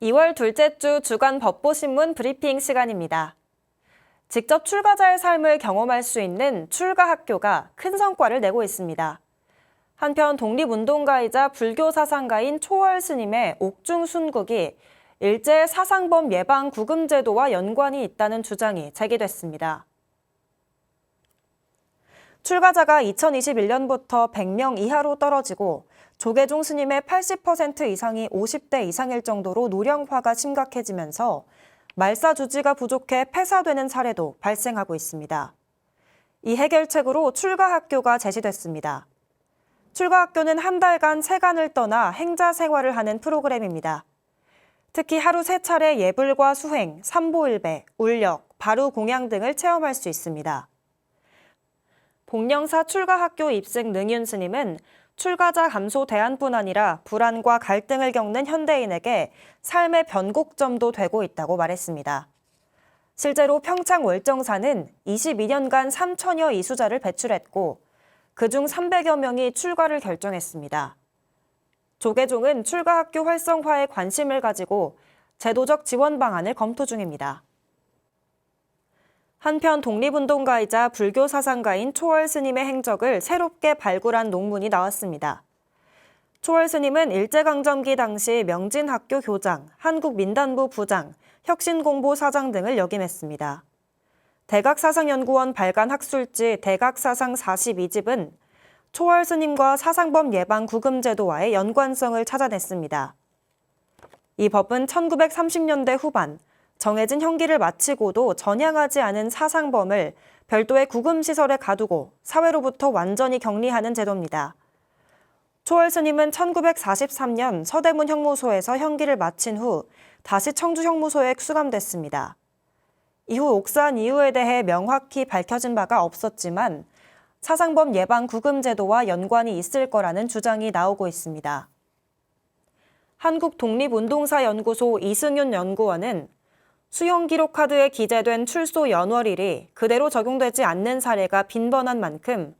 2월 둘째 주 주간 법보신문 브리핑 시간입니다. 직접 출가자의 삶을 경험할 수 있는 출가 학교가 큰 성과를 내고 있습니다. 한편 독립운동가이자 불교 사상가인 초월 스님의 옥중 순국이 일제 사상범 예방 구금 제도와 연관이 있다는 주장이 제기됐습니다. 출가자가 2021년부터 100명 이하로 떨어지고 조계종 스님의 80% 이상이 50대 이상일 정도로 노령화가 심각해지면서 말사 주지가 부족해 폐사되는 사례도 발생하고 있습니다. 이 해결책으로 출가 학교가 제시됐습니다. 출가 학교는 한 달간 세간을 떠나 행자 생활을 하는 프로그램입니다. 특히 하루 세 차례 예불과 수행, 삼보일배, 울력, 바루 공양 등을 체험할 수 있습니다. 복령사 출가학교 입생 능윤 스님은 출가자 감소 대안뿐 아니라 불안과 갈등을 겪는 현대인에게 삶의 변곡점도 되고 있다고 말했습니다. 실제로 평창 월정사는 22년간 3천여 이수자를 배출했고 그중 300여 명이 출가를 결정했습니다. 조계종은 출가학교 활성화에 관심을 가지고 제도적 지원 방안을 검토 중입니다. 한편 독립운동가이자 불교 사상가인 초월 스님의 행적을 새롭게 발굴한 논문이 나왔습니다. 초월 스님은 일제강점기 당시 명진학교 교장, 한국민단부 부장, 혁신공보 사장 등을 역임했습니다. 대각사상연구원 발간 학술지 대각사상 42집은 초월 스님과 사상범 예방 구금제도와의 연관성을 찾아냈습니다. 이 법은 1930년대 후반 정해진 형기를 마치고도 전향하지 않은 사상범을 별도의 구금시설에 가두고 사회로부터 완전히 격리하는 제도입니다. 초월 스님은 1943년 서대문 형무소에서 형기를 마친 후 다시 청주 형무소에 수감됐습니다. 이후 옥사한 이유에 대해 명확히 밝혀진 바가 없었지만 사상범 예방 구금 제도와 연관이 있을 거라는 주장이 나오고 있습니다. 한국독립운동사연구소 이승윤 연구원은 수용 기록 카드에 기재된 출소 연월일이 그대로 적용되지 않는 사례가 빈번한 만큼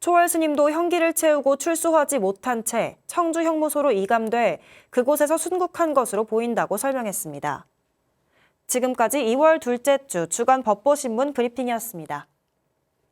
초월 스님도 형기를 채우고 출소하지 못한 채 청주 형무소로 이감돼 그곳에서 순국한 것으로 보인다고 설명했습니다. 지금까지 2월 둘째 주 주간 법보신문 브리핑이었습니다.